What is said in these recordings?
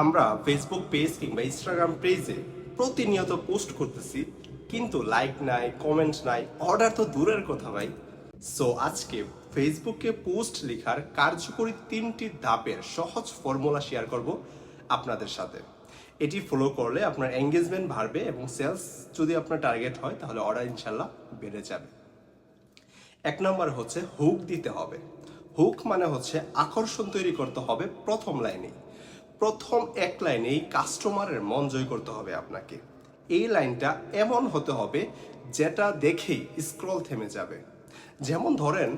আমরা Facebook page কিংবা Instagram পেজে প্রতিনিয়ত পোস্ট করতেছি, কিন্তু লাইক নাই কমেন্ট নাই অর্ডার তো দূরের কথা ভাই। সো আজকে ফেসবুকে পোস্ট লেখার কার্যকরী তিনটি ধাপের সহজ ফর্মুলা শেয়ার করব আপনাদের সাথে। এটি ফলো করলে আপনার এঙ্গেজমেন্ট বাড়বে এবং সেলস যদি আপনার টার্গেট হয়, তাহলে অর্ডার ইনশাল্লাহ বেড়ে যাবে। এক নম্বর হচ্ছে হুক দিতে হবে। হুক মানে হচ্ছে আকর্ষণ তৈরি করতে হবে প্রথম লাইনে প্রথম এক লাইনে লাইনেই কাস্টমারের মন জয় করতে হবে আপনাকে। এই লাইনটা এমন হতে হবে যেটা দেখেই স্ক্রল থেমে যাবে। যেমন ধরেন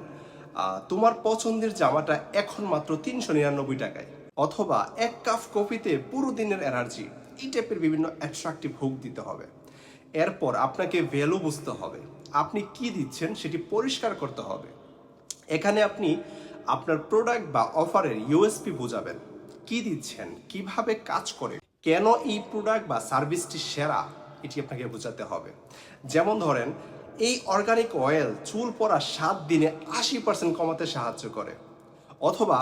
তোমার পছন্দের জামাটা এখন মাত্র তিনশো নিরানব্বই টাকায়, অথবা এক কাপ কফিতে পুরো দিনের এনার্জি এই টাইপের বিভিন্ন অ্যাট্রাকটিভ হুক দিতে হবে। এরপর আপনাকে ভ্যালু বুঝতে হবে, আপনি কি দিচ্ছেন সেটি পরিষ্কার করতে হবে। এখানে আপনি আপনার প্রোডাক্ট বা অফারের ইউএসপি বোঝাবেন। কি দিচ্ছেন? কীভাবে কাজ করে? কেন এই প্রোডাক্ট বা সার্ভিসটি সেরা? এটি আপনাকে বোঝাতে হবে। যেমন ধরেন, এই অর্গানিক অয়েল চুল পড়া সাত দিনে আশি পার্সেন্ট কমাতে সাহায্য করে। অথবা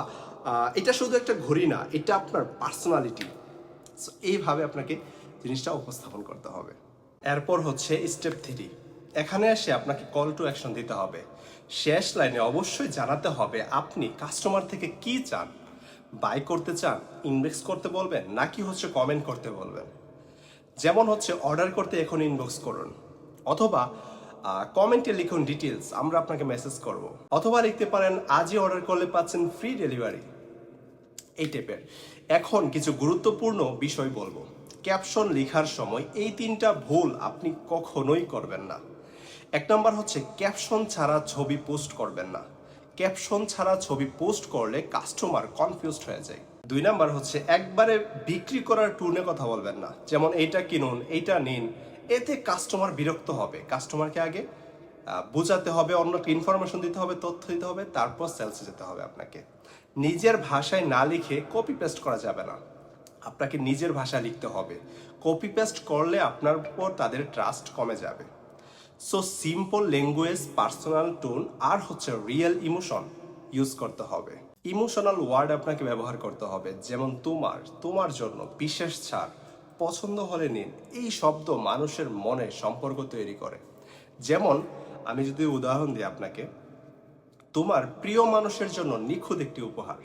এটা শুধু একটা ঘড়ি না, এটা আপনার পার্সোনালিটি এইভাবে আপনাকে জিনিসটা উপস্থাপন করতে হবে। এরপর হচ্ছে স্টেপ থ্রি এখানে এসে আপনাকে কল টু অ্যাকশন দিতে হবে। শেষ লাইনে অবশ্যই জানাতে হবে আপনি কাস্টমার থেকে কি চান। বাই করতে চান ইনভেক্স করতে বলবেন, নাকি হচ্ছে কমেন্ট করতে বলবেন? যেমন হচ্ছে অর্ডার করতে এখন ইনবক্স করুন, অথবা কমেন্টে লিখুন ডিটেলস আমরা আপনাকে মেসেজ করব। অথবা লিখতে পারেন, আজই অর্ডার করলে পাচ্ছেন ফ্রি ডেলিভারি এই টাইপের এখন কিছু গুরুত্বপূর্ণ বিষয় বলব। ক্যাপশন লেখার সময় এই তিনটা ভুল আপনি কখনোই করবেন না। এক নম্বর হচ্ছে ক্যাপশন ছাড়া ছবি পোস্ট করবেন না। ক্যাপশন ছাড়া ছবি পোস্ট করলে কাস্টমার কনফিউজড হয়ে যায়। দুই নাম্বার হচ্ছে, একবারে বিক্রি করার টুনে কথা বলবেন না। যেমন এইটা কিনুন, এইটা নিন, এতে কাস্টমার বিরক্ত হবে। কাস্টমারকে আগে বোঝাতে হবে, অন্য ইনফরমেশন দিতে হবে, তথ্য দিতে হবে, তারপর সেলসে যেতে হবে আপনাকে। নিজের ভাষায় না লিখে কপি পেস্ট করা যাবে না। আপনাকে নিজের ভাষায় লিখতে হবে। কপি পেস্ট করলে আপনার উপর তাদের ট্রাস্ট কমে যাবে। So simple language personal tone আর হচ্ছে রিয়েল ইমোশন ইউজ করতে হবে। ইমোশনাল ওয়ার্ড আপনাকে ব্যবহার করতে হবে, যেমন তোমার তোমার জন্য বিশেষ ছাড়, পছন্দ হলে নিন। এই শব্দ মানুষের মনে সম্পর্ক তৈরি করে। যেমন, আমি যদি উদাহরণ দিই আপনাকে, তোমার প্রিয় মানুষের জন্য নিখুঁত একটি উপহার।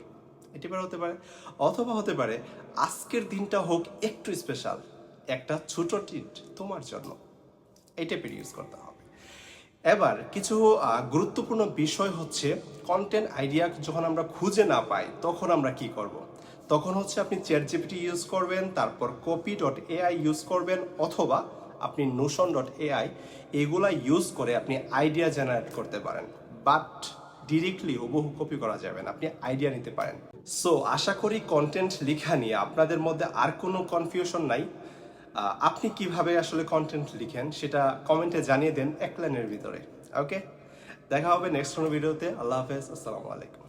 এটি হতে পারে। অথবা হতে পারে, আজকের দিনটা হোক একটু স্পেশাল একটা ছোট ট্রিট তোমার জন্য। এই টাইপের ইউজ করতে হবে। এবার কিছু গুরুত্বপূর্ণ বিষয় হচ্ছে কন্টেন্ট আইডিয়া যখন আমরা খুঁজে না পাই, তখন আমরা কি করব। তখন হচ্ছে আপনি চ্যাট জিপিটি ইউজ করবেন, তারপর কপি ডট এআই ইউজ করবেন, অথবা আপনি নোশন ডট এআই এগুলা ইউজ করে আপনি আইডিয়া জেনারেট করতে পারেন। বাট ডিরেক্টলি হুবহু কপি করা যাবে না, আপনি আইডিয়া নিতে পারেন। সো আশা করি কন্টেন্ট লেখা নিয়ে আপনাদের মধ্যে আর কোনো কনফিউশন নাই। আপনি কীভাবে আসলে কন্টেন্ট লিখেন সেটা কমেন্টে জানিয়ে দেন এক লাইনের ভিতরে ওকে দেখা হবে নেক্সট কোনো ভিডিওতে আল্লাহ হাফেজ, আসসালামু আলাইকুম।